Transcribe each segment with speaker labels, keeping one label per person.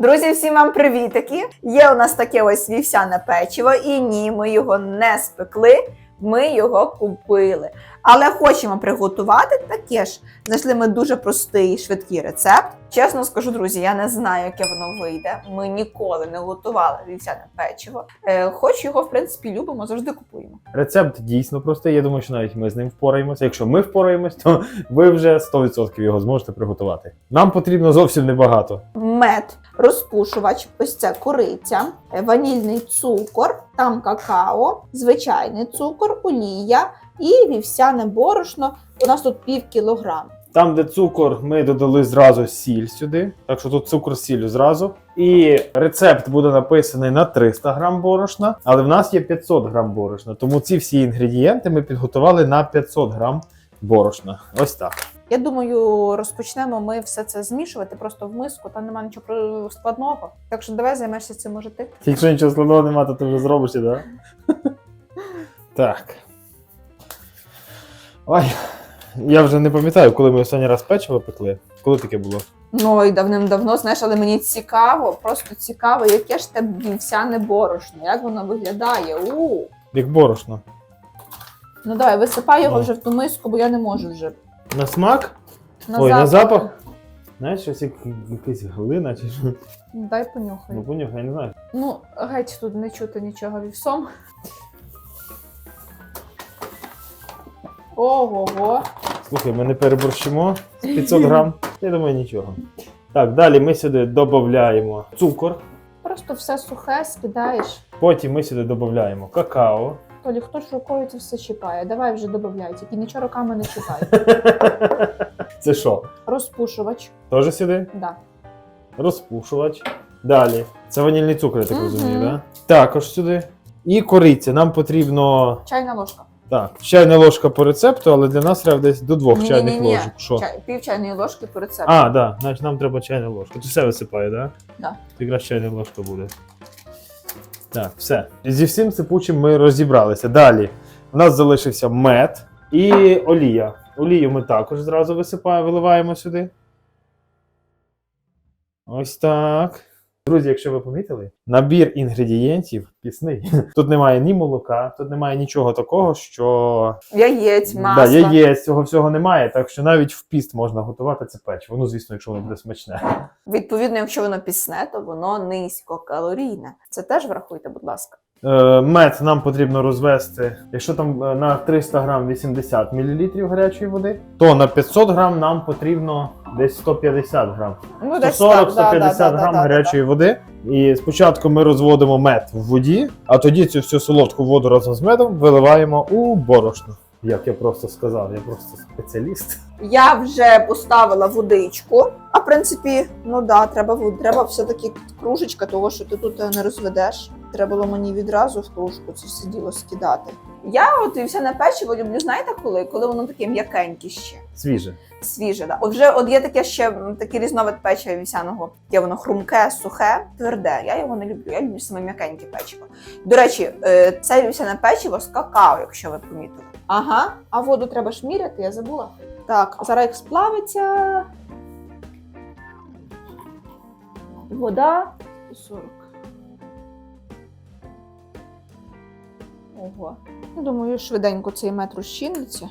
Speaker 1: Друзі, всім вам привітики! Є у нас таке ось вівсяне печиво, і ні, ми його не спекли, ми його купили. Але хочемо приготувати таке ж. Знайшли ми дуже простий і швидкий рецепт. Чесно скажу, друзі, я не знаю, яке воно вийде. Ми ніколи не готували вівсяне печиво. Е, хоч його, в принципі, любимо, завжди купуємо.
Speaker 2: Рецепт дійсно простий. Я думаю, що навіть ми з ним впораємося. Якщо ми впораємось, то ви вже 100% його зможете приготувати. Нам потрібно зовсім небагато.
Speaker 1: мед, розпушувач, ось це кориця, е, ванільний цукор, там какао, звичайний цукор, олія і вівсяне борошно. У нас тут пів кілограм.
Speaker 2: Там, де цукор, ми додали зразу сіль сюди. Так що тут цукор з сіллю зразу. І рецепт буде написаний на 300 грам борошна, але в нас є 500 грам борошна. Тому ці всі інгредієнти ми підготували на 500 грам борошна. Ось так.
Speaker 1: Я думаю, розпочнемо ми все це змішувати просто в миску. Там немає нічого складного. Так що давай займешся цим може ти.
Speaker 2: Якщо нічого складного немає, то ти вже зробиш, так? Так. Ой. Я вже не пам'ятаю, коли ми останній раз печиво пекли. Коли таке було?
Speaker 1: Ну і давним-давно, знаєш, але мені цікаво, просто цікаво, яке ж те вівсяне борошно, як воно виглядає. У
Speaker 2: Як борошно.
Speaker 1: ну давай, висипай його
Speaker 2: Ну.
Speaker 1: вже в ту миску, бо я не можу вже.
Speaker 2: На смак? Ой, на запах? Знаєш, щось як якась глина чи що.
Speaker 1: Ну, Дай понюхай.
Speaker 2: Ну, понюхай, я не знаю.
Speaker 1: Ну, геть тут не чути нічого вівсом. Ого-го.
Speaker 2: Слухай, ми не переборщимо 500 грам. Я думаю, нічого. Так, далі ми сюди додаємо цукор.
Speaker 1: Просто все сухе скидаєш.
Speaker 2: Потім ми сюди додаємо какао.
Speaker 1: Толі, хто ж рукою це все чіпає? Давай вже додай, тільки нічого руками не чіпай.
Speaker 2: Це що?
Speaker 1: Розпушувач.
Speaker 2: Теж сюди?
Speaker 1: Да.
Speaker 2: Розпушувач. Далі. Це ванільний цукор, я так розумію, так? Також сюди. І кориця. Нам потрібно.
Speaker 1: Чайна ложка.
Speaker 2: Так, чайна ложка по рецепту, але для нас треба десь до двох чайних
Speaker 1: Ні-ні-ні.
Speaker 2: ложок. Що?
Speaker 1: Чай, пів чайної ложки по рецепту.
Speaker 2: А, да, значить нам треба чайна ложка. Ти все висипає, так?
Speaker 1: Да.
Speaker 2: То якраз чайна ложка буде. Так, все. Зі всім сипучим ми розібралися. Далі. У нас залишився мед і олія. Олію ми також зразу висипаємо, виливаємо сюди. Ось так. Друзі, якщо ви помітили, набір інгредієнтів пісний. Тут немає ні молока, тут немає нічого такого, що
Speaker 1: Яєць, масло.
Speaker 2: Да, яєць, цього всього немає, так що навіть в піст можна готувати це печиво. Ну, звісно, якщо воно буде смачне.
Speaker 1: Відповідно, якщо воно пісне, то воно низькокалорійне. Це теж врахуйте, будь ласка.
Speaker 2: Е, мед нам потрібно розвести. Якщо там е, на 300 грам 80 мл гарячої води, то на 500 грам нам потрібно десь 150 грам.
Speaker 1: Ну,
Speaker 2: 140-150 грам гарячої води. І спочатку ми розводимо мед в воді, а тоді цю всю солодку воду разом з медом виливаємо у борошно. Як я просто сказав, я просто спеціаліст.
Speaker 1: Я вже поставила водичку. А в принципі, ну да, треба треба все-таки кружечка, того що ти тут е, не розведеш. Треба було мені відразу в кружку це все діло скидати. Я от і все на печиво люблю, знаєте коли? Коли воно таке м'якеньке ще.
Speaker 2: Свіже.
Speaker 1: Свіже, да. От вже от є таке ще такий різновид печива вівсяного, яке воно хрумке, сухе, тверде. Я його не люблю. Я люблю саме м'якеньке печиво. До речі, е, це вівсяне печиво з какао, якщо ви помітили. Ага, а воду треба ж міряти, я забула. Так, зараз як сплавиться. Вода 40. Ого. Я думаю, швиденько цей мед розчиниться.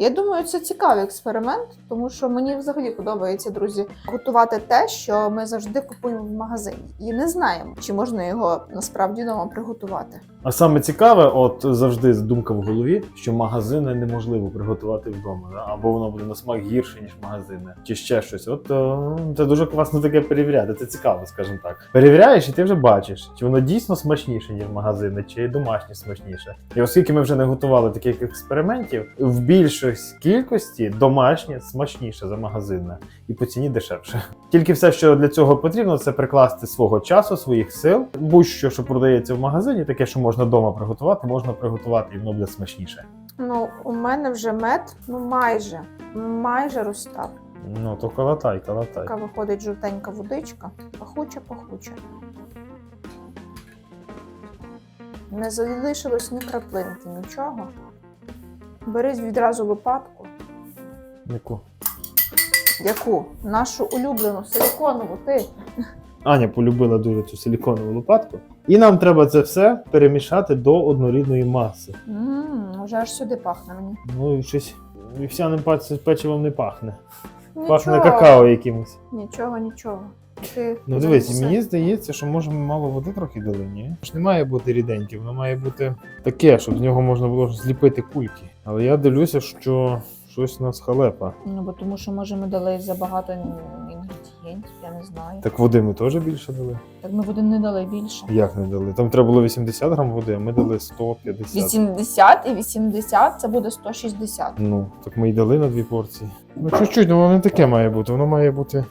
Speaker 1: Я думаю, це цікавий експеримент, тому що мені взагалі подобається, друзі, готувати те, що ми завжди купуємо в магазині, і не знаємо, чи можна його насправді вдома приготувати.
Speaker 2: А саме цікаве, от завжди думка в голові, що магазини неможливо приготувати вдома, да? або воно буде на смак гірше, ніж магазини, чи ще щось. От е, це дуже класно таке перевіряти. Це цікаво, скажімо так. Перевіряєш, і ти вже бачиш, чи воно дійсно смачніше, ніж магазини, чи домашнє смачніше. І оскільки ми вже не готували таких експериментів, в більшості кількості домашнє смачніше за магазинне і по ціні дешевше. Тільки все, що для цього потрібно, це прикласти свого часу, своїх сил. Будь-що, що продається в магазині, таке, що можна вдома приготувати, можна приготувати і воно буде смачніше.
Speaker 1: Ну, у мене вже мед, ну майже, майже розстав.
Speaker 2: Ну то калатай, калатай.
Speaker 1: Така виходить жовтенька водичка, пахуча, пахуча. Не залишилось ні краплинки, нічого. Бери відразу лопатку.
Speaker 2: Яку?
Speaker 1: Яку? Нашу улюблену силиконову ти.
Speaker 2: Аня полюбила дуже цю силіконову лопатку. І нам треба це все перемішати до однорідної маси.
Speaker 1: Ммм, вже аж сюди пахне мені.
Speaker 2: Ну, і щось вівсяним печивом не пахне.
Speaker 1: Нічого.
Speaker 2: Пахне какао якимось.
Speaker 1: Нічого, нічого. Ти
Speaker 2: Ну дивись,
Speaker 1: все.
Speaker 2: мені здається, що може ми мало води трохи дали, ні? Ж не має бути ріденьке, воно має бути таке, щоб з нього можна було зліпити кульки. Але я дивлюся, що щось у нас халепа.
Speaker 1: Ну, бо тому що, може, ми дали забагато інгредієнтів, я не знаю.
Speaker 2: Так води ми теж більше дали.
Speaker 1: Так ми води не дали більше.
Speaker 2: Як не дали? Там треба було 80 грам води, а ми дали 150.
Speaker 1: 80 і 80 це буде 160.
Speaker 2: Ну, так ми й дали на дві порції. Ну, чуть-чуть, ну воно не таке має бути, воно має бути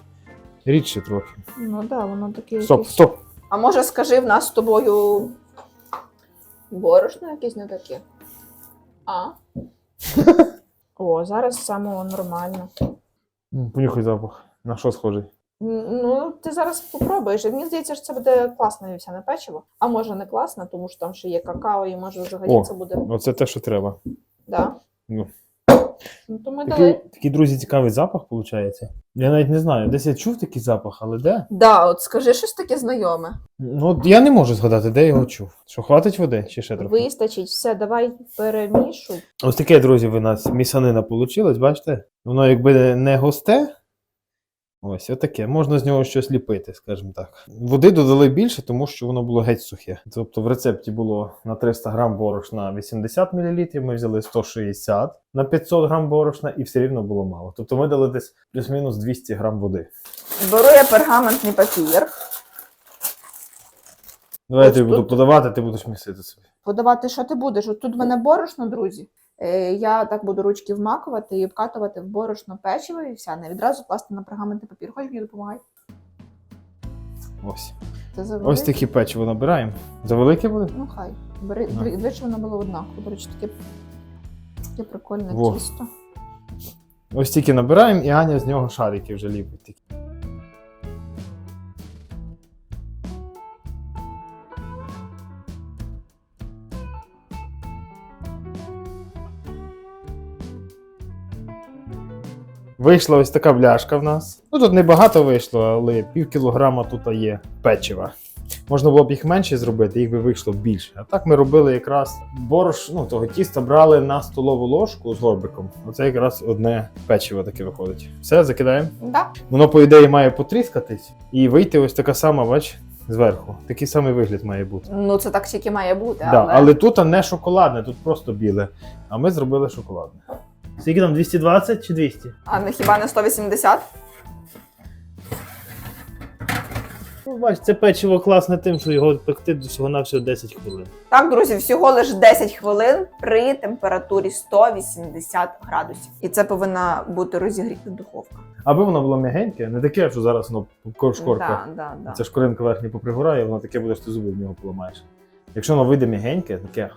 Speaker 2: рідше трохи.
Speaker 1: Ну так, да, воно таке.
Speaker 2: Стоп,
Speaker 1: якесь-
Speaker 2: стоп!
Speaker 1: А може скажи, в нас з тобою борошно якесь не таке? А? О, зараз саме нормально.
Speaker 2: Понюхай запах. На що схожий?
Speaker 1: Ну, ти зараз попробуєш. Мені здається, що це буде класне вівсяне печиво. А може не класне, тому що там ще є какао, і може взагалі
Speaker 2: О.
Speaker 1: це буде.
Speaker 2: Оце те, що треба.
Speaker 1: Да?
Speaker 2: Ну.
Speaker 1: Ну, то ми
Speaker 2: Такий,
Speaker 1: дали.
Speaker 2: такий, друзі, цікавий запах, виходить. Я навіть не знаю, десь я чув такий запах, але де?
Speaker 1: Да, от скажи щось таке знайоме.
Speaker 2: Ну, от я не можу згадати, де я його чув. Що хватить води чи ще трохи?
Speaker 1: Вистачить, все, давай перемішуй.
Speaker 2: Ось таке, друзі, ви нас місанина вийшла, бачите? Воно якби не густе. Ось отаке. Можна з нього щось ліпити, скажімо так. Води додали більше, тому що воно було геть сухе. Тобто в рецепті було на 300 грам борошна 80 мл, ми взяли 160 на 500 грам борошна і все рівно було мало. Тобто ми дали десь плюс-мінус 200 грам води.
Speaker 1: Беру я пергаментний папір.
Speaker 2: Давай я тобі буду подавати, ти будеш місити собі.
Speaker 1: Подавати, що ти будеш? От тут в мене борошно, друзі. Е, Я так буду ручки вмакувати і обкатувати в борошно печиво і вся. Відразу класти на пергаментний папір. Хочеш мені допомагай?
Speaker 2: Ось.
Speaker 1: Це
Speaker 2: Ось такі печиво набираємо. За велике буде?
Speaker 1: Ну хай. Бери, дві- двічі воно було однаково. До речі, таке, таке прикольне
Speaker 2: Во.
Speaker 1: тісто.
Speaker 2: Ось тільки набираємо, і Аня з нього шарики вже ліпить. Вийшла ось така бляшка в нас. Ну тут небагато вийшло, але пів кілограма тут є печива. Можна було б їх менше зробити, їх би вийшло більше. А так ми робили якраз борош, ну того тіста брали на столову ложку з горбиком. Оце якраз одне печиво таке виходить. Все, закидаємо.
Speaker 1: Да?
Speaker 2: Воно, по ідеї, має потріскатись і вийти ось така сама, бач, зверху. Такий самий вигляд має бути.
Speaker 1: Ну це так тільки має бути,
Speaker 2: Да,
Speaker 1: але...
Speaker 2: але тут не шоколадне, тут просто біле. А ми зробили шоколадне. Скільки там 220 чи 200?
Speaker 1: А не хіба не 180?
Speaker 2: Ну, бач, це печиво класне тим, що його пекти до всього на всього 10 хвилин.
Speaker 1: Так, друзі, всього лише 10 хвилин при температурі 180 градусів. І це повинна бути розігріта духовка.
Speaker 2: Аби воно було м'ягеньке, не таке, що зараз воно ко- шкорка.
Speaker 1: Да, да, да.
Speaker 2: Ця шкоринка верхня попригорає, воно таке буде, що ти зуби в нього поламаєш. Якщо воно вийде м'ягеньке, таке.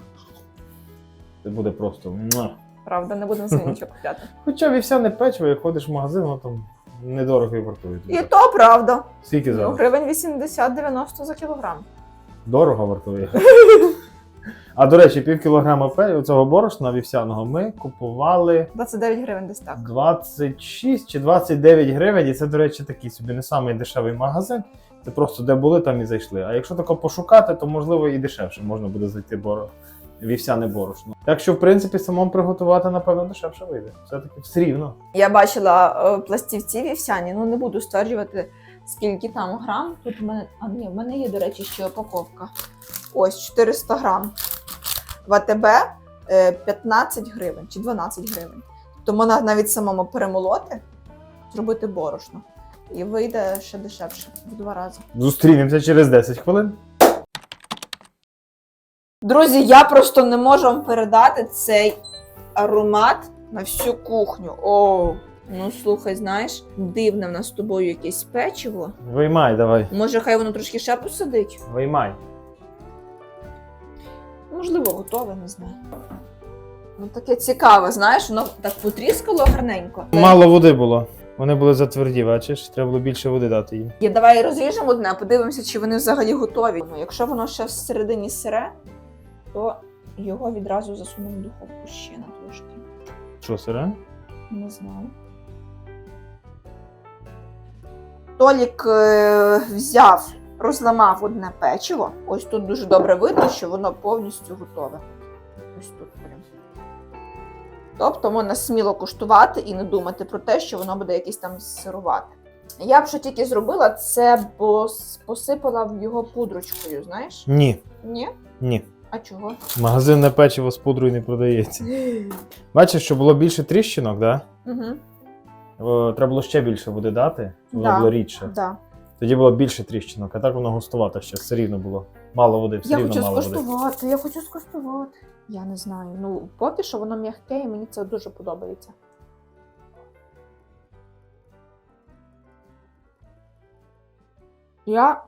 Speaker 2: Це буде просто.
Speaker 1: Правда, не будемо собі нічого купляти.
Speaker 2: Хоча вівсяне печиво, як ходиш в магазин, воно там недорого і вартує.
Speaker 1: І то правда.
Speaker 2: Скільки
Speaker 1: Ну,
Speaker 2: зараз?
Speaker 1: гривень 80-90 за кілограм.
Speaker 2: Дорого вартує. А до речі, пів кілограма пе- цього борошна вівсяного ми купували
Speaker 1: 29 гривень десь так.
Speaker 2: 26 чи 29 гривень. І це, до речі, такий собі не самий дешевий магазин. Це просто де були, там і зайшли. А якщо тако пошукати, то можливо і дешевше можна буде знайти боро... вівсяне борошно. Так що, в принципі, самому приготувати, напевно, дешевше вийде. Все-таки все рівно.
Speaker 1: Я бачила е, пластівці вівсяні, ну не буду стверджувати, скільки там грам. Тут у мене. А ні, в мене є, до речі, ще упаковка. Ось 400 грам. В АТБ е, 15 гривень чи 12 гривень. Тобто можна навіть самому перемолоти, зробити борошно. І вийде ще дешевше в два рази.
Speaker 2: Зустрінемося через 10 хвилин.
Speaker 1: Друзі, я просто не можу вам передати цей аромат на всю кухню. О, ну слухай, знаєш, дивне в нас з тобою якесь печиво.
Speaker 2: Виймай, давай.
Speaker 1: Може, хай воно трошки ще посидить?
Speaker 2: Виймай.
Speaker 1: Можливо, готове, не знаю. Ну таке цікаве, знаєш, воно так потріскало гарненько.
Speaker 2: Мало води було. Вони були затверді, бачиш, треба було більше води дати їм.
Speaker 1: Я давай розріжемо одне, подивимося, чи вони взагалі готові. Ну, якщо воно ще всередині сире, то його відразу засунемо в духовку ще на трошки.
Speaker 2: Що, сире?
Speaker 1: Не знаю. Толік е, взяв, розламав одне печиво. Ось тут дуже добре видно, що воно повністю готове. Ось тут прям. Тобто можна сміло куштувати і не думати про те, що воно буде якесь там сирувати. Я б що тільки зробила, це пос- посипала в його пудрочкою, знаєш?
Speaker 2: Ні.
Speaker 1: Ні?
Speaker 2: Ні.
Speaker 1: А чого?
Speaker 2: Магазинне печиво з пудрою не продається. Бачиш, що було більше тріщинок, да?
Speaker 1: Угу.
Speaker 2: О, треба було ще більше води дати, воно
Speaker 1: Да.
Speaker 2: було рідше.
Speaker 1: Да.
Speaker 2: Тоді було більше тріщинок, а так воно густувато ще, все рівно було. Мало води, все
Speaker 1: Я
Speaker 2: рівно
Speaker 1: хочу
Speaker 2: мало води.
Speaker 1: скуштувати, я хочу скуштувати. Я не знаю. Ну, поки що воно м'яке, і мені це дуже подобається. Я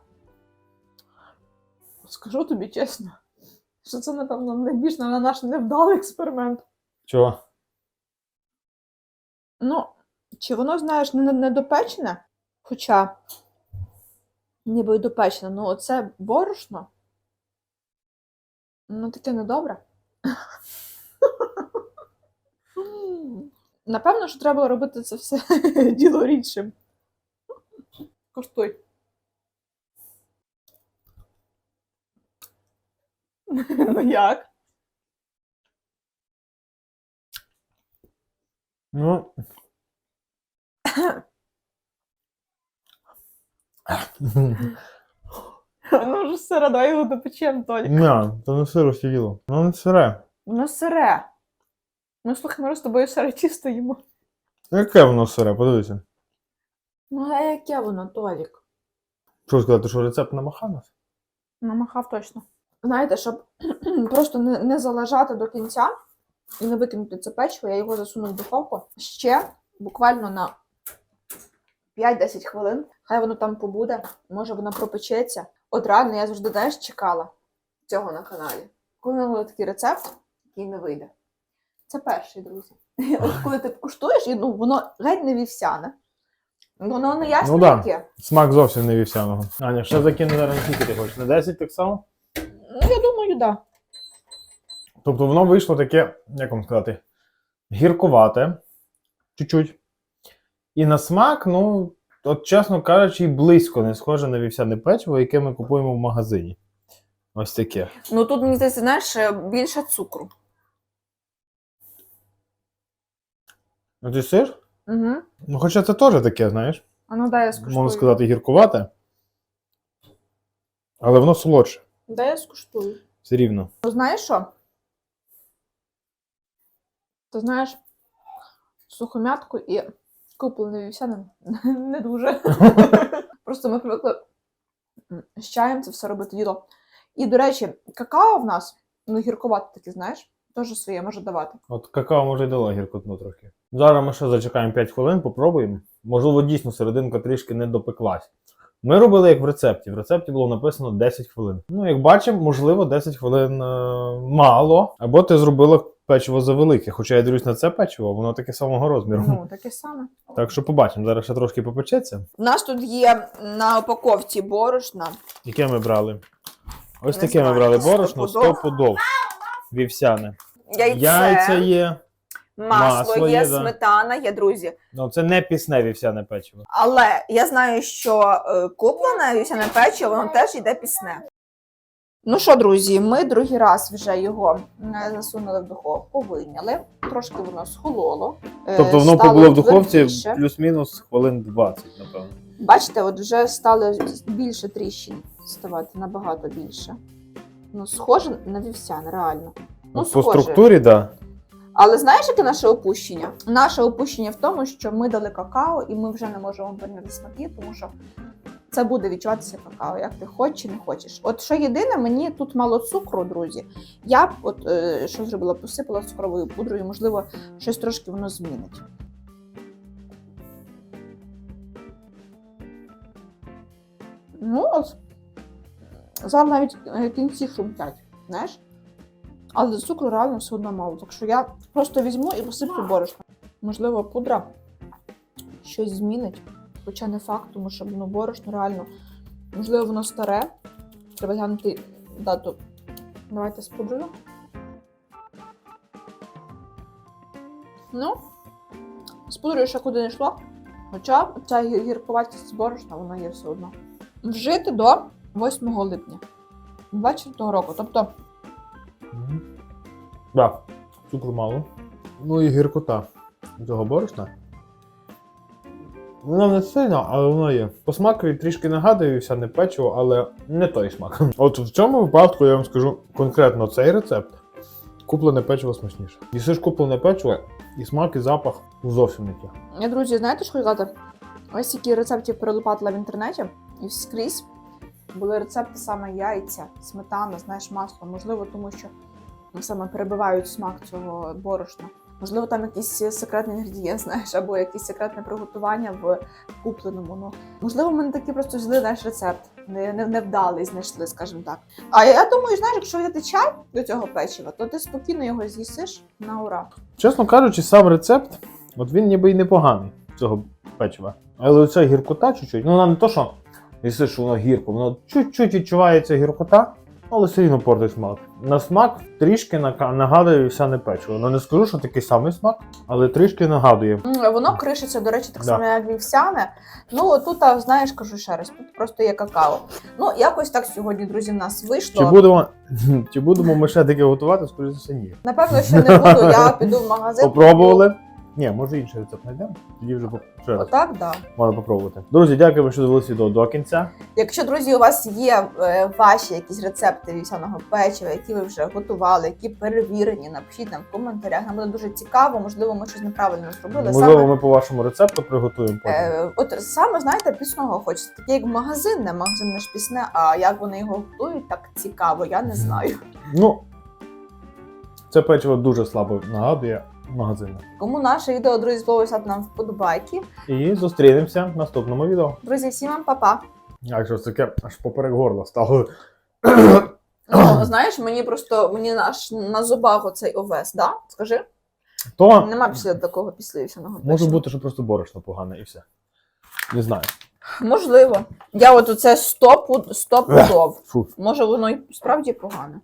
Speaker 1: скажу тобі чесно, що це, напевно, найбільш на наш невдалий експеримент.
Speaker 2: Чого?
Speaker 1: Ну, чи воно, знаєш, не, не? Хоча, ніби й допечене, ну оце борошно. Ну, таке недобре. Напевно, що треба робити це все діло рідшим. Коштуй. Ну як?
Speaker 2: Ну.
Speaker 1: Ну вже сире, давай його допечем, Толік.
Speaker 2: Ні, то не сиро сиділо. Ну не сире.
Speaker 1: Воно сире. Ну, слухай, ми з тобою сире тісто їмо.
Speaker 2: Яке воно сире, подивися.
Speaker 1: Ну, а яке воно, Толік?
Speaker 2: Що сказати, що рецепт намахав нас?
Speaker 1: Намахав точно. Знаєте, щоб просто не, не залежати до кінця і не викинути це печиво, я його засуну в духовку ще буквально на 5-10 хвилин. Хай воно там побуде, може воно пропечеться. От реально я завжди знаєш, чекала цього на каналі. Коли не буде такий рецепт, який не вийде. Це перший, друзі. От коли ти куштуєш, і ну, воно геть не вівсяне. Воно не ясно
Speaker 2: Ну да.
Speaker 1: яке.
Speaker 2: Смак зовсім не вівсяного. Аня, ще закину зараз на скільки ти хочеш? На 10 так само?
Speaker 1: Думаю, так. Да.
Speaker 2: Тобто воно вийшло таке, як вам сказати, гіркувате, чуть-чуть. І на смак, ну, от чесно кажучи, і близько не схоже на вівсяне печиво, яке ми купуємо в магазині. Ось таке.
Speaker 1: Ну тут мені здається, знаєш, е, більше цукру.
Speaker 2: Ну ти сир?
Speaker 1: Угу.
Speaker 2: Ну, хоча це теж таке, знаєш,
Speaker 1: А ну дай я скуштую.
Speaker 2: можна сказати, гіркувате. Але воно солодше,
Speaker 1: Дай я скуштую.
Speaker 2: Все рівно.
Speaker 1: Ну знаєш що? Ти знаєш, сухомятку і куплений вівсяним не дуже. Просто ми привикли з чаєм це все робити діло. І, до речі, какао в нас, ну гіркувати таке, знаєш, теж своє може давати.
Speaker 2: От какао може й дало гіркотну трохи. Зараз ми ще зачекаємо 5 хвилин, попробуємо. Можливо, дійсно серединка трішки не допеклась. Ми робили як в рецепті. В рецепті було написано 10 хвилин. Ну, як бачимо, можливо, 10 хвилин е, мало. Або ти зробила печиво завелике. Хоча я дивлюсь на це печиво, воно таке самого розміру.
Speaker 1: Ну, таке саме.
Speaker 2: Так що побачимо. Зараз ще трошки попечеться.
Speaker 1: У нас тут є на упаковці борошна.
Speaker 2: Яке ми брали? Ось
Speaker 1: Не
Speaker 2: таке ми
Speaker 1: знаю,
Speaker 2: брали борошно,
Speaker 1: пудов.
Speaker 2: 100 пудов. Вівсяне.
Speaker 1: Яйце,
Speaker 2: Яйця є.
Speaker 1: Масло,
Speaker 2: масло
Speaker 1: є,
Speaker 2: є, да.
Speaker 1: сметана є, друзі.
Speaker 2: Ну, це не пісне вівсяне печиво.
Speaker 1: Але я знаю, що е, куплене вівсяне печиво, воно теж йде пісне. Ну що, друзі, ми другий раз вже його е, засунули в духовку, вийняли. Трошки воно схололо. е,
Speaker 2: Тобто воно
Speaker 1: стало
Speaker 2: побуло в духовці
Speaker 1: твердіше.
Speaker 2: плюс-мінус хвилин 20, напевно.
Speaker 1: Бачите, от вже стало більше тріщин ставати, набагато більше. Ну, схоже на вівсяне, реально. Ну,
Speaker 2: По
Speaker 1: схоже.
Speaker 2: структурі, так. Да.
Speaker 1: Але знаєш, яке наше опущення? Наше опущення в тому, що ми дали какао, і ми вже не можемо поміняти смаки, тому що це буде відчуватися какао, як ти хочеш чи не хочеш. От що єдине, мені тут мало цукру, друзі. Я б от е, що зробила, посипала цукровою пудрою, можливо, щось трошки воно змінить. Ну, от зараз навіть е, кінці шумтять, знаєш? Але цукру реально все одно мало. Так що я просто візьму і посиплю борошно. Можливо, пудра щось змінить, хоча не факт, тому що ну, борошно реально. Можливо, воно старе. Треба глянути дату. Давайте з пудрою. Ну, з пудрою ще куди не йшло. Хоча ця гір- гіркуватість борошна, вона є все одно. Вжити до 8 липня 24 року. Тобто,
Speaker 2: Мгм. Да, цукру мало. Ну і гіркота цього борошна. Вона не сильна, але вона є. По смакові трішки нагадує вівсяне печиво, але не той смак. От в цьому випадку я вам скажу конкретно цей рецепт. Куплене печиво смачніше. Їсиш куплене печиво, і смак, і запах зовсім не ті.
Speaker 1: я, друзі, знаєте, що казати? Ось тільки рецептів перелопатила в інтернеті, і скрізь були рецепти саме яйця, сметана, знаєш, масло. Можливо, тому що саме перебивають смак цього борошна. Можливо, там якийсь секретний інгредієнт, знаєш, або якесь секретне приготування в купленому. Ну, можливо, ми не такі просто взяли наш рецепт, не, не, невдалий знайшли, скажімо так. А я думаю, знаєш, якщо взяти чай до цього печива, то ти спокійно його з'їсиш на ура.
Speaker 2: Чесно кажучи, сам рецепт, от він ніби й непоганий цього печива. Але оця гіркота чуть-чуть, ну вона не то, що їсиш, воно гірко, воно чуть-чуть відчувається гіркота, але все рівно портить смак. На смак трішки нагадує вівсяне печиво. Ну не скажу, що такий самий смак, але трішки нагадує.
Speaker 1: Воно кришиться, до речі, так
Speaker 2: Да.
Speaker 1: само, як вівсяне. Ну, тут, знаєш, кажу ще раз, тут просто є какао. Ну, якось так сьогодні, друзі, в нас вийшло.
Speaker 2: Чи будемо, чи будемо ми ще таке готувати? Скоріше ні.
Speaker 1: Напевно, ще не буду, я піду в магазин.
Speaker 2: Попробували? Ні, може інший рецепт знайдемо. Тоді вже ще раз
Speaker 1: Отак, да.
Speaker 2: можна попробувати. Друзі, дякую, що дивилися відео до кінця.
Speaker 1: Якщо, друзі, у вас є е, ваші якісь рецепти вівсяного печива, які ви вже готували, які перевірені, напишіть нам в коментарях. Нам буде дуже цікаво, можливо, ми щось неправильно зробили.
Speaker 2: Можливо,
Speaker 1: Саме,
Speaker 2: ми по вашому рецепту приготуємо потім.
Speaker 1: е, от саме, знаєте, пісного хочеться. Таке як магазинне, магазинне ж пісне, а як вони його готують, так цікаво, я не знаю.
Speaker 2: Ну, це печиво дуже слабо нагадує магазинне.
Speaker 1: Кому наше відео, друзі, сподобалося, нам вподобайки.
Speaker 2: І зустрінемося в наступному відео.
Speaker 1: Друзі, всім вам па-па.
Speaker 2: А що таке аж поперек горла стало.
Speaker 1: Ну, знаєш, мені просто мені наш на зубах оцей овес, да? Скажи,
Speaker 2: То
Speaker 1: нема після такого після вівсяного
Speaker 2: може бути, що просто борошно погане і все. Не знаю.
Speaker 1: Можливо. Я от оце стоп стоп пудов.
Speaker 2: Фу.
Speaker 1: Може, воно і справді погане.